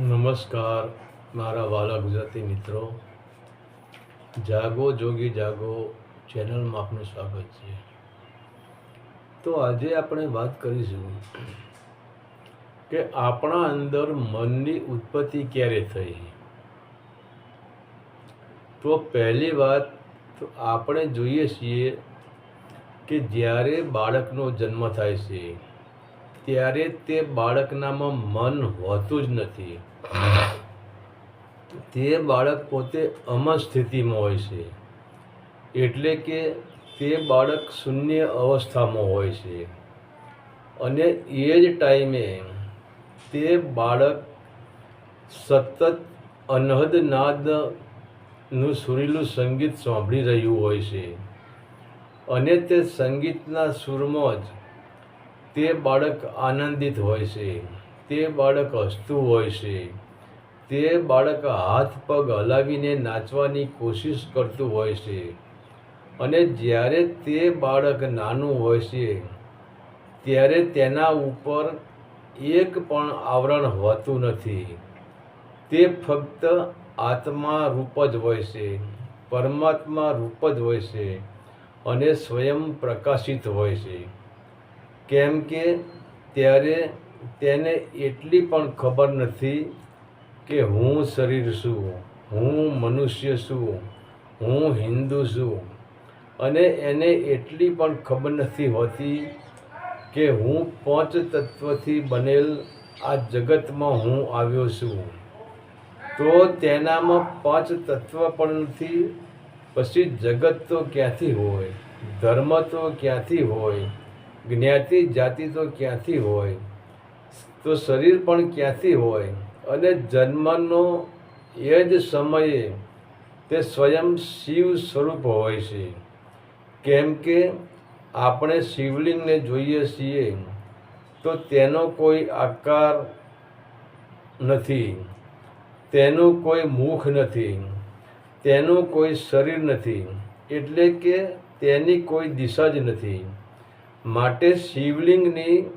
નમસ્કાર, મારા વાલા ગુજરાતી મિત્રો. જાગો, જોગી જાગો, ચેનલમાં આપનું સ્વાગત છે. તો આજે આપણે વાત કરીશું કે આપણા અંદર મનની ઉત્પત્તિ ક્યારે થઈ? તો પહેલી વાત તો આપણે જોઈએ છીએ કે જ્યારે બાળકનો જન્મ થાય છે ત્યારે તે બાળકનામાં મન હોતું જ નથી. તે બાળક પોતે અમર સ્થિતિમાં હોય છે. એટલે કે તે બાળક શૂન્ય અવસ્થામાં હોય છે. અને એ જ ટાઈમે તે બાળક સતત અનહદ નાદનું સુરીલું સંગીત સાંભળી રહ્યું હોય છે. અને તે સંગીતના સૂરમાં જ તે બાળક આનંદિત હોય છે, તે બાળક હસતું હોય છે, તે બાળક હાથ પગ હલાવીને નાચવાની કોશિશ કરતું હોય છે અને જ્યારે તે બાળક નાનું હોય છે, ત્યારે તેના ઉપર એક પણ આવરણ હોતું નથી. તે ફક્ત આત્મા રૂપ જ હોય છે, પરમાત્મા રૂપ જ હોય છે અને સ્વયં પ્રકાશિત હોય છે. કેમ કે ત્યારે તેને એટલી પણ ખબર નથી કે હું શરીર છું હું મનુષ્ય છું હું હિન્દુ છું અને એને એટલી પણ ખબર નથી હોતી કે હું પાંચ તત્વથી બનેલ આ જગતમાં હું આવ્યો છું. તો તેનામાં પાંચ તત્વ પણ નથી, પછી જગત તો ક્યાંથી હોય, ધર્મ તો ક્યાંથી હોય જ્ઞાતિ જાતિ તો ક્યાંથી હોય? તો શરીર પણ ક્યાંથી હોય? અને જન્મનો એ જ સમયે તે સ્વયં શિવ સ્વરૂપ હોય છે. કેમ કે આપણે શિવલિંગને જોઈએ છીએ, તો તેનો કોઈ આકાર નથી, તેનું કોઈ મુખ નથી, તેનું કોઈ શરીર નથી, એટલે કે તેની કોઈ દિશા જ નથી. માટે શિવલિંગની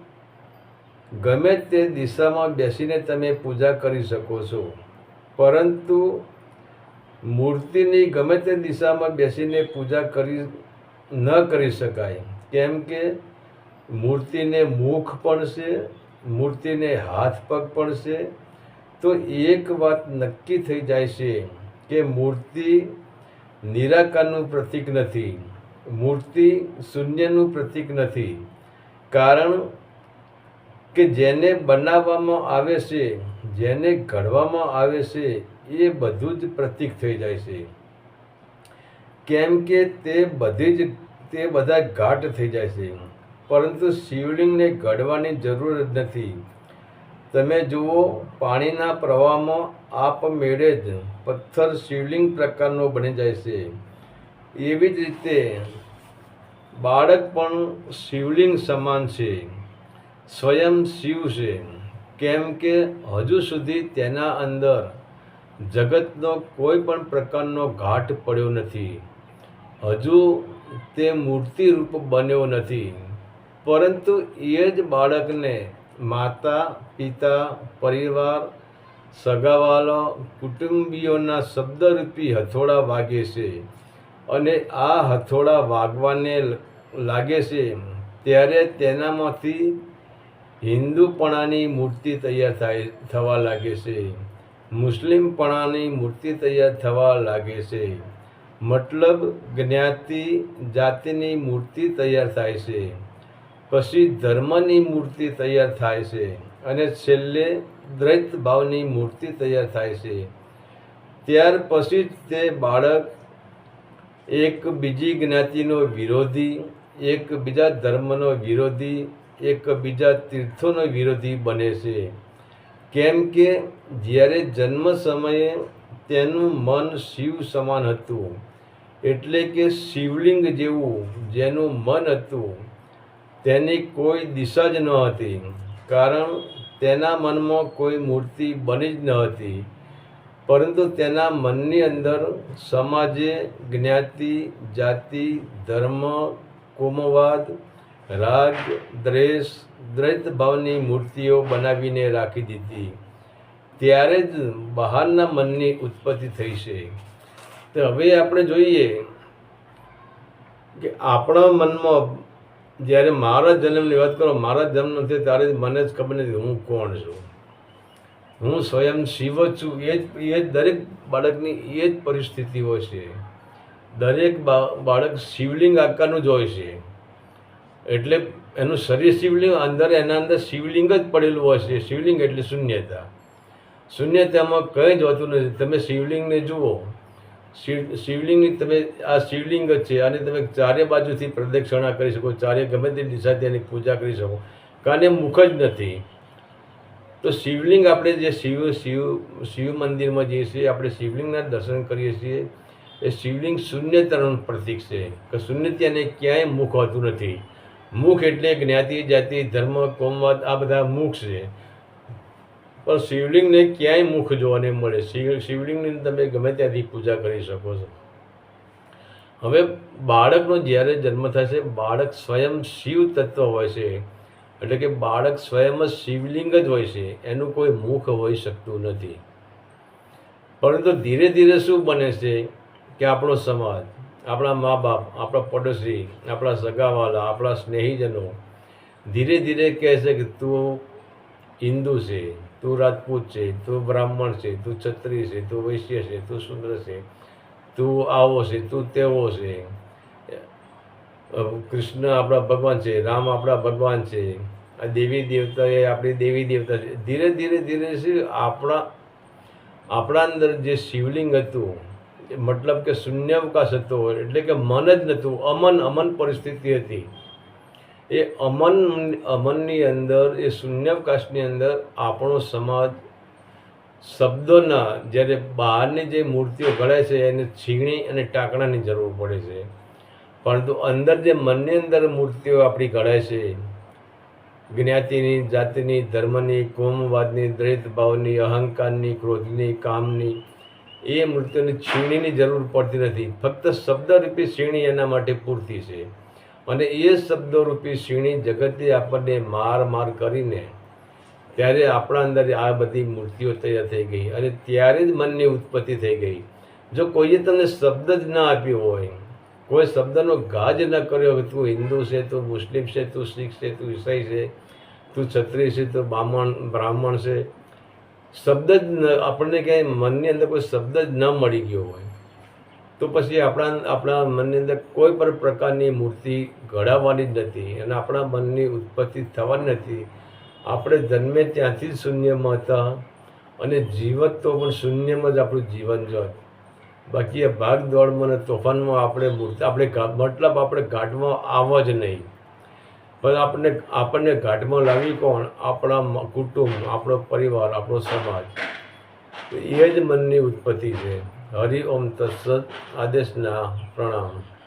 ગમે તે દિશામાં બેસીને તમે પૂજા કરી શકો છો. પરંતુ મૂર્તિની ગમે તે દિશામાં બેસીને પૂજા કરી ન કરી શકાય. કેમ કે મૂર્તિને મુખ પણ છે, મૂર્તિને હાથ પગ પણ છે. તો એક વાત નક્કી થઈ જાય છે કે મૂર્તિ નિરાકારનું પ્રતીક નથી. મૂર્તિ શૂન્યનું પ્રતીક નથી. કારણ કે જેને બનાવવામાં આવે છે, જેને ઘડવામાં આવે છે, એ બધું જ પ્રતીક થઈ જાય છે. કેમ કે તે બધી જ, તે બધા ઘાટ થઈ જાય છે. પરંતુ શિવલિંગને ઘડવાની જરૂર જ નથી. તમે જુઓ, પાણીના પ્રવાહમાં આપમેળે જ પથ્થર શિવલિંગ પ્રકારનો બની જાય છે. એવી જ રીતે બાળક પણ શિવલિંગ સમાન છે, સ્વયં શિવ છે. કેમ કે હજુ સુધી તેના અંદર જગતનો કોઈ પણ પ્રકારનો ઘાટ પડ્યો નથી. હજુ તે મૂર્તિ રૂપ બન્યો નથી. પરંતુ એ જ બાળકને માતા, પિતા, પરિવાર સગાવાલો કુટુંબીઓના શબ્દરૂપી હથોડા વાગે છે. અને આ હથોડા વાગવાને લાગે છે, ત્યારે તેનામાંથી હિન્દુપણાની મૂર્તિ તૈયાર થાય, થવા લાગે છે. મુસ્લિમપણાની મૂર્તિ તૈયાર થવા લાગે છે. મતલબ જ્ઞાતિ જાતિની મૂર્તિ તૈયાર થાય છે. પછી ધર્મની મૂર્તિ તૈયાર થાય છે અને છેલ્લે દ્વૈત ભાવની મૂર્તિ તૈયાર થાય છે. ત્યાર પછી જ તે બાળક એક બીજી જ્ઞાતિનો વિરોધી, એક બીજા ધર્મનો વિરોધી, એક બીજા તીર્થોનો વિરોધી બને છે. કેમ કે જ્યારે જન્મ સમયે તેનું મન શિવ સમાન હતું, એટલે કે શિવલિંગ જેવું જેનું મન હતું, તેની કોઈ દિશા જ ન હતી, કારણ તેના મનમાં કોઈ મૂર્તિ બની જ ન હતી. પરંતુ તેના મનની અંદર સમાજે જ્ઞાતિ, જાતિ, ધર્મ, કોમવાદ, રાગ, દ્વેષ, દ્વૈત ભાવની મૂર્તિઓ બનાવીને રાખી દીધી. ત્યારે જ બહારના મનની ઉત્પત્તિ થઈ છે. તો હવે આપણે જોઈએ કે આપણા મનમાં જ્યારે મારા જન્મની વાત કરો, મારા જન્મ નથી, ત્યારે મને જ ખબર નથી હું કોણ છું. હું સ્વયં શિવ જ છું. એ જ એ જ દરેક બાળકની એ જ પરિસ્થિતિ હોય છે. દરેક બાળક શિવલિંગ આકારનું જ હોય છે. એટલે એનું શરીર શિવલિંગ, અંદર એના અંદર શિવલિંગ જ પડેલું હોય છે. શિવલિંગ એટલે શૂન્યતા. શૂન્યતામાં કંઈ જ હોતું નથી. તમે શિવલિંગને જુઓ. શિવ શિવલિંગની તમે આ શિવલિંગ જ છે. અને તમે ચારે બાજુથી પ્રદક્ષિણા કરી શકો. ચારે ગમે તે દિશાથી એની પૂજા કરી શકો. કારણ મુખ જ નથી. તો શિવલિંગ આપણે જે શિવ શિવ શિવ મંદિરમાં જઈએ છીએ, આપણે શિવલિંગના દર્શન કરીએ છીએ, એ શિવલિંગ શૂન્યતાનું પ્રતીક છે, કે શૂન્યતાને ક્યાંય મુખ હોતું નથી. મુખ એટલે જ્ઞાતિ, જાતિ, ધર્મ, કોમવાદ, આ બધા મુખ છે. પણ શિવલિંગને ક્યાંય મુખ જોવાને મળે. શિવ, શિવલિંગની તમે ગમે ત્યાંથી પૂજા કરી શકો છો. હવે બાળકનો જ્યારે જન્મ થશે, બાળક સ્વયં શિવ તત્વ હોય છે. એટલે કે બાળક સ્વયં જ શિવલિંગ જ હોય છે, એનું કોઈ મુખ હોઈ શકતું નથી. પરંતુ ધીરે ધીરે શું બને છે કે આપણો સમાજ, આપણા મા બાપ આપણા પડોશી, આપણા સગાવાલા, આપણા સ્નેહીજનો ધીરે ધીરે કહે છે કે તું હિન્દુ છે, તું રાજપૂત છે, તું બ્રાહ્મણ છે, તું ક્ષત્રિય છે, તું વૈશ્ય છે, તું શુદ્ર છે, તું આવો છે, તું તેવો છે. કૃષ્ણ આપણા ભગવાન છે, રામ આપણા ભગવાન છે, આ દેવી દેવતા એ આપણી દેવી દેવતા છે. ધીરે ધીરે ધીરે શું આપણા આપણા અંદર જે શિવલિંગ હતું મતલબ કે શૂન્યાવકાશ હતો, એટલે કે મન જ નહોતું અમન અમન પરિસ્થિતિ હતી. એ અમન, અમનની અંદર, એ શૂન્યાવકાશની અંદર આપણો સમાજ શબ્દોના, જ્યારે બહારની જે મૂર્તિઓ ઘડાય છે, એને છીણી અને ટાંકણાની જરૂર પડે છે. પરંતુ અંદર જે મનની અંદર મૂર્તિઓ આપણી ઘડે છે, જ્ઞાતિની, જાતિની, ધર્મની, કોમવાદની દ્વૈતભાવની અહંકારની, ક્રોધની, કામની, એ મૂર્તિઓની છીણીની જરૂર પડતી નથી. ફક્ત શબ્દરૂપી છીણી એના માટે પૂરતી છે. અને એ શબ્દરૂપી છીણી જગતે આપણને માર માર કરીને ત્યારે આપણા અંદર આ બધી મૂર્તિઓ તૈયાર થઈ ગઈ. અને ત્યારે જ મનની ઉત્પત્તિ થઈ ગઈ. જો કોઈએ તમને શબ્દ જ ના આપ્યો હોય કોઈ શબ્દનો ગાજ ન કર્યો કે તું હિન્દુ છે, તું મુસ્લિમ છે, તું શીખ છે, તું ઈસાઈ છે, તું ક્ષત્રિય છે, તું બ્રાહ્મણ બ્રાહ્મણ છે. શબ્દ જ આપણને ક્યાંય મનની અંદર કોઈ શબ્દ જ ન મળી ગયો હોય. તો પછી આપણા આપણા મનની અંદર કોઈ પણ પ્રકારની મૂર્તિ ઘડાવવાની જ નથી અને આપણા મનની ઉત્પત્તિ થવાની નથી. આપણે જન્મે ત્યાંથી જ શૂન્યમાં હતા અને જીવત તો પણ શૂન્યમાં જ આપણું જીવન જોત બાકી એ ભાગ દોડમાં અને તોફાનમાં આપણે મૂર્તિ આપણે મતલબ આપણે ઘાટમાં આવવા જ નહીં. પણ આપણને આપણને ઘાટમાં લાવી કોણ? આપણા કુટુંબ, આપણો પરિવાર, આપણો સમાજ. એ જ મનની ઉત્પત્તિ છે. હરિ ઓમ તત્સત આદેશના પ્રણામ.